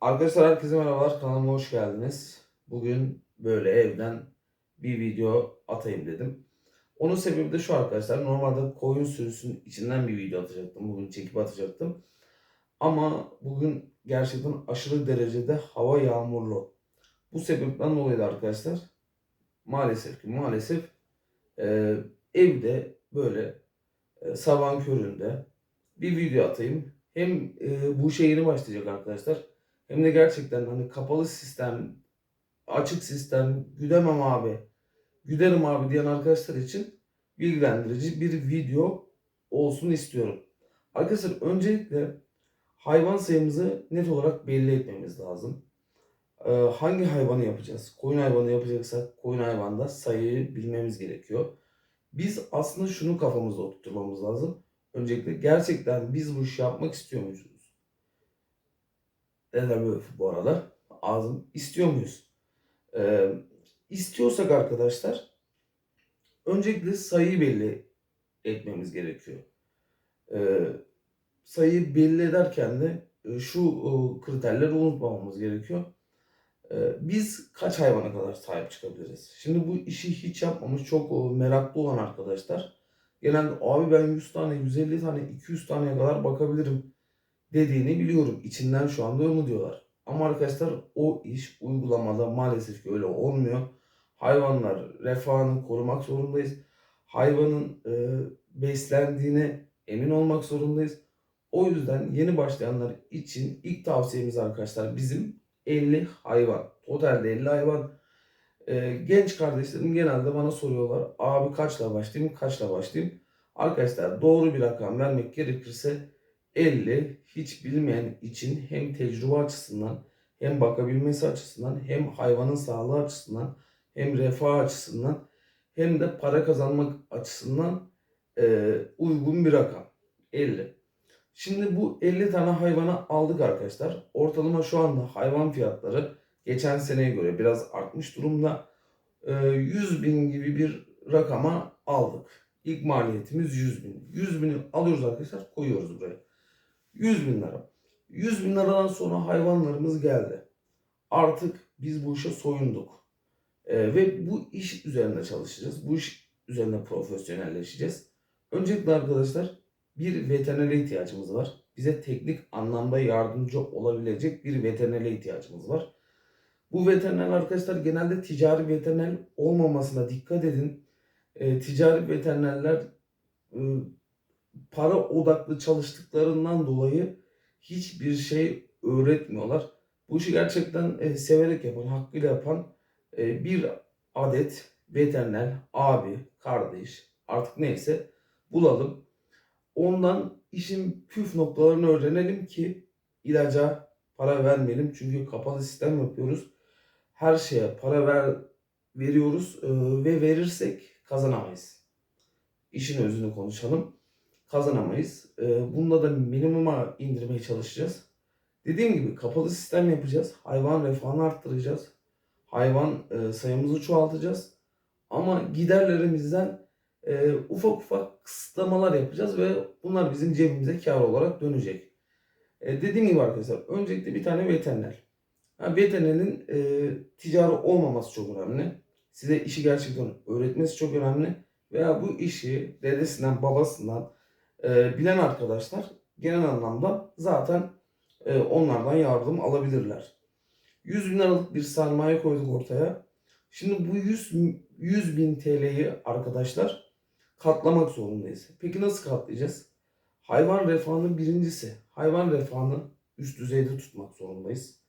Arkadaşlar herkese merhabalar. Kanalıma hoş geldiniz. Bugün böyle evden bir video atayım dedim. Onun sebebi de şu arkadaşlar. Normalde koyun sürüsünün içinden bir video atacaktım. Bugün çekip atacaktım. Ama bugün gerçekten aşırı derecede hava yağmurlu. Bu sebepten dolayı da arkadaşlar maalesef ki maalesef e, evde böyle e, sabahın köründe bir video atayım. Hem e, bu yeni başlayacak arkadaşlar. Hem de gerçekten hani kapalı sistem, açık sistem, güdemem abi, güderim abi diyen arkadaşlar için bilgilendirici bir video olsun istiyorum. Arkadaşlar öncelikle hayvan sayımızı net olarak belli etmemiz lazım. Ee, hangi hayvanı yapacağız? Koyun hayvanı yapacaksak koyun hayvanda sayıyı bilmemiz gerekiyor. Biz aslında şunu kafamızda oturtmamız lazım. Öncelikle gerçekten biz bu işi yapmak istiyor muyuz? Neden böyle bu arada? Ağzım istiyor muyuz? Ee, istiyorsak arkadaşlar öncelikle sayıyı belli etmemiz gerekiyor. Ee, sayıyı belli ederken de e, şu e, kriterleri unutmamamız gerekiyor. Ee, biz kaç hayvana kadar sahip çıkabiliriz? Şimdi bu işi hiç yapmamış çok e, meraklı olan arkadaşlar genelde abi ben 100 tane, 150 tane, 200 taneye kadar bakabilirim dediğini biliyorum. İçinden şu anda onu diyorlar. Ama arkadaşlar o iş uygulamada maalesef ki öyle olmuyor. Hayvanlar refahını korumak zorundayız. Hayvanın e, beslendiğine emin olmak zorundayız. O yüzden yeni başlayanlar için ilk tavsiyemiz arkadaşlar bizim 50 hayvan. Totalde 50 hayvan. E, genç kardeşlerim genelde bana soruyorlar. Abi kaçla başlayayım, kaçla başlayayım? Arkadaşlar doğru bir rakam vermek gerekirse 50 hiç bilmeyen için hem tecrübe açısından hem bakabilmesi açısından hem hayvanın sağlığı açısından hem refah açısından hem de para kazanmak açısından e, uygun bir rakam. 50. Şimdi bu 50 tane hayvana aldık arkadaşlar. Ortalama şu anda hayvan fiyatları geçen seneye göre biraz artmış durumda. E, 100 bin gibi bir rakama aldık. İlk maliyetimiz 100 bin. 100 bini alıyoruz arkadaşlar koyuyoruz buraya. 100 bin lira. 100 bin liradan sonra hayvanlarımız geldi. Artık biz bu işe soyunduk. Ee, ve bu iş üzerinde çalışacağız. Bu iş üzerinde profesyonelleşeceğiz. Öncelikle arkadaşlar bir veterinere ihtiyacımız var. Bize teknik anlamda yardımcı olabilecek bir veterinere ihtiyacımız var. Bu veteriner arkadaşlar genelde ticari veteriner olmamasına dikkat edin. E, ticari veterinerler e, para odaklı çalıştıklarından dolayı hiçbir şey öğretmiyorlar. Bu işi gerçekten e, severek yapan, hakkıyla yapan e, bir adet veteriner, abi, kardeş artık neyse bulalım. Ondan işin püf noktalarını öğrenelim ki ilaca para vermeyelim. Çünkü kapalı sistem yapıyoruz. Her şeye para ver veriyoruz e, ve verirsek kazanamayız. İşin özünü konuşalım kazanamayız. E, bunda da minimuma indirmeye çalışacağız. Dediğim gibi kapalı sistem yapacağız. Hayvan refahını arttıracağız. Hayvan e, sayımızı çoğaltacağız. Ama giderlerimizden e, ufak ufak kısıtlamalar yapacağız ve bunlar bizim cebimize kar olarak dönecek. E, dediğim gibi arkadaşlar öncelikle bir tane veteriner. Yani veterinerin e, ticari olmaması çok önemli. Size işi gerçekten öğretmesi çok önemli. Veya bu işi dedesinden babasından e, bilen arkadaşlar genel anlamda zaten e, onlardan yardım alabilirler. 100 bin liralık bir sermaye koyduk ortaya. Şimdi bu 100, 100 bin TL'yi arkadaşlar katlamak zorundayız. Peki nasıl katlayacağız? Hayvan refahının birincisi. Hayvan refahını üst düzeyde tutmak zorundayız.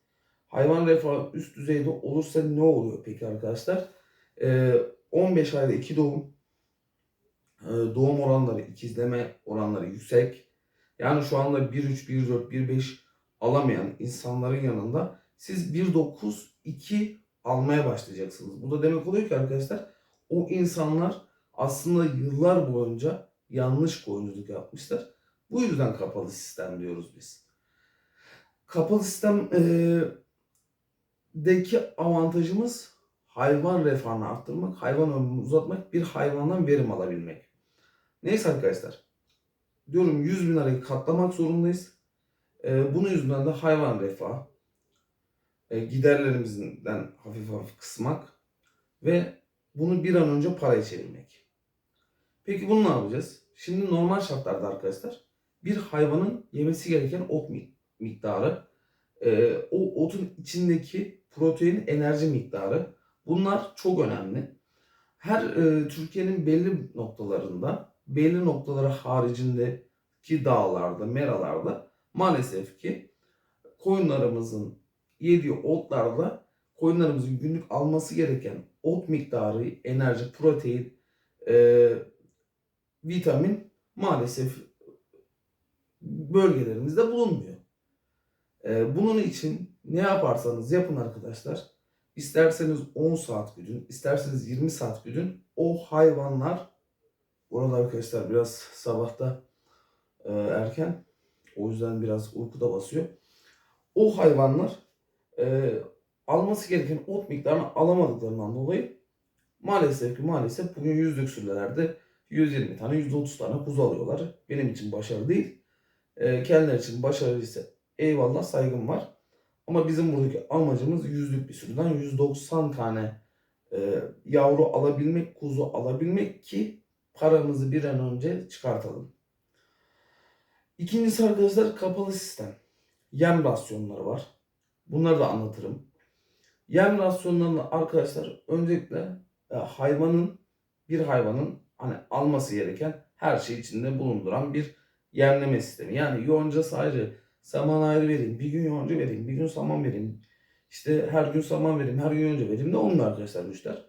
Hayvan refahı üst düzeyde olursa ne oluyor peki arkadaşlar? Ee, 15 ayda 2 doğum, doğum oranları, ikizleme oranları yüksek. Yani şu anda 1.3, 1.4, 1.5 alamayan insanların yanında siz 1.9, 2 almaya başlayacaksınız. Bu da demek oluyor ki arkadaşlar o insanlar aslında yıllar boyunca yanlış koyunculuk yapmışlar. Bu yüzden kapalı sistem diyoruz biz. Kapalı sistemdeki avantajımız hayvan refahını arttırmak, hayvan ömrünü uzatmak, bir hayvandan verim alabilmek. Neyse arkadaşlar. Diyorum 100 bin lirayı katlamak zorundayız. Ee, bunun yüzünden de hayvan refah, e, giderlerimizden hafif hafif kısmak ve bunu bir an önce paraya çevirmek. Peki bunu ne yapacağız? Şimdi normal şartlarda arkadaşlar bir hayvanın yemesi gereken ot mi- miktarı, e, o otun içindeki protein enerji miktarı bunlar çok önemli. Her e, Türkiye'nin belli noktalarında, belli noktaları haricindeki dağlarda, meralarda maalesef ki koyunlarımızın yediği otlarda koyunlarımızın günlük alması gereken ot miktarı, enerji, protein, e, vitamin maalesef bölgelerimizde bulunmuyor. E, bunun için ne yaparsanız yapın arkadaşlar. İsterseniz 10 saat güdün, isterseniz 20 saat güdün. O hayvanlar, burada arkadaşlar biraz sabahta e, erken, o yüzden biraz uyku da basıyor. O hayvanlar e, alması gereken ot miktarını alamadıklarından dolayı maalesef ki maalesef bugün yüzlük sürelerde 120 tane 130 tane kuzu alıyorlar. Benim için başarı değil. E, kendileri için başarı ise eyvallah saygım var. Ama bizim buradaki amacımız yüzlük bir sürüden 190 tane e, yavru alabilmek, kuzu alabilmek ki paramızı bir an önce çıkartalım. İkincisi arkadaşlar kapalı sistem. Yem rasyonları var. Bunları da anlatırım. Yem rasyonlarını arkadaşlar öncelikle e, hayvanın bir hayvanın hani alması gereken her şey içinde bulunduran bir yemleme sistemi. Yani yoncası ayrı, saman ayrı vereyim, bir gün yonca vereyim, bir gün saman vereyim. İşte her gün saman vereyim, her gün yonca vereyim de olmuyor arkadaşlar bu işler.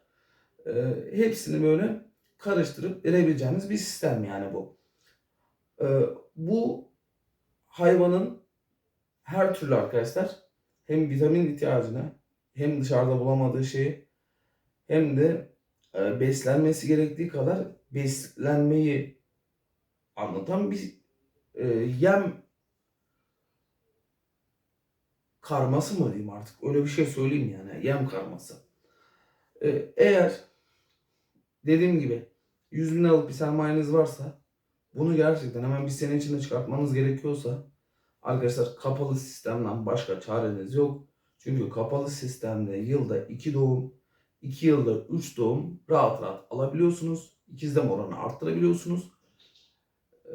E, hepsini böyle karıştırıp verebileceğimiz bir sistem yani bu. E, bu hayvanın her türlü arkadaşlar hem vitamin ihtiyacını hem dışarıda bulamadığı şeyi hem de e, beslenmesi gerektiği kadar beslenmeyi anlatan bir e, yem karması mı diyeyim artık öyle bir şey söyleyeyim yani yem karması. E, eğer dediğim gibi 100 bin liralık bir sermayeniz varsa bunu gerçekten hemen bir sene içinde çıkartmanız gerekiyorsa arkadaşlar kapalı sistemden başka çareniz yok. Çünkü kapalı sistemde yılda 2 doğum, 2 yılda 3 doğum rahat rahat alabiliyorsunuz. İkizlem oranı arttırabiliyorsunuz. Ee,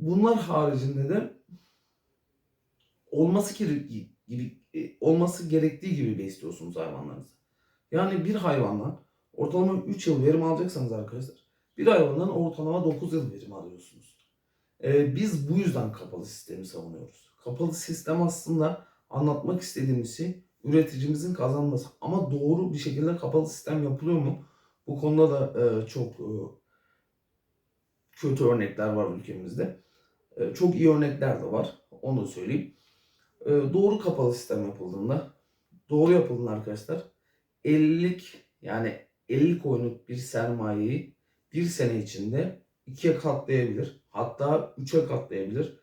Bunlar haricinde de olması gibi e, olması gerektiği gibi besliyorsunuz hayvanlarınızı. Yani bir hayvandan ortalama 3 yıl verim alacaksanız arkadaşlar bir hayvandan ortalama 9 yıl verim alıyorsunuz. Ee, biz bu yüzden kapalı sistemi savunuyoruz. Kapalı sistem aslında anlatmak istediğimiz şey üreticimizin kazanması. Ama doğru bir şekilde kapalı sistem yapılıyor mu? Bu konuda da e, çok e, kötü örnekler var ülkemizde. E, çok iyi örnekler de var. Onu da söyleyeyim. E, doğru kapalı sistem yapıldığında, doğru yapıldığında arkadaşlar 50'lik yani 50 koyunluk bir sermayeyi bir sene içinde ikiye katlayabilir. Hatta üçe katlayabilir.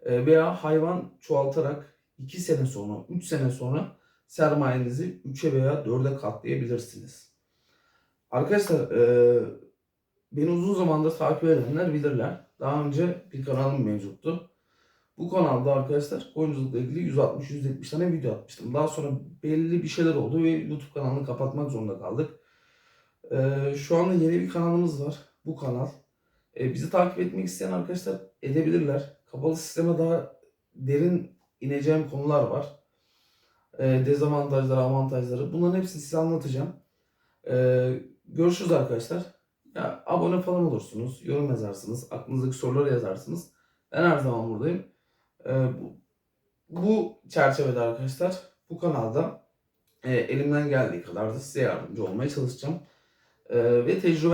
E, veya hayvan çoğaltarak 2 sene sonra, 3 sene sonra sermayenizi 3'e veya 4'e katlayabilirsiniz. Arkadaşlar e, beni uzun zamandır takip edenler bilirler. Daha önce bir kanalım mevcuttu. Bu kanalda arkadaşlar koyunculukla ilgili 160-170 tane video atmıştım. Daha sonra belli bir şeyler oldu ve YouTube kanalını kapatmak zorunda kaldık. E, şu anda yeni bir kanalımız var. Bu kanal. E, bizi takip etmek isteyen arkadaşlar edebilirler. Kapalı sisteme daha derin ineceğim konular var. E, dezavantajları, avantajları. Bunların hepsini size anlatacağım. E, görüşürüz arkadaşlar. Ya, abone falan olursunuz, yorum yazarsınız, aklınızdaki soruları yazarsınız. Ben her zaman buradayım. E, bu, bu çerçevede arkadaşlar bu kanalda e, elimden geldiği kadar da size yardımcı olmaya çalışacağım. Ve tecrübe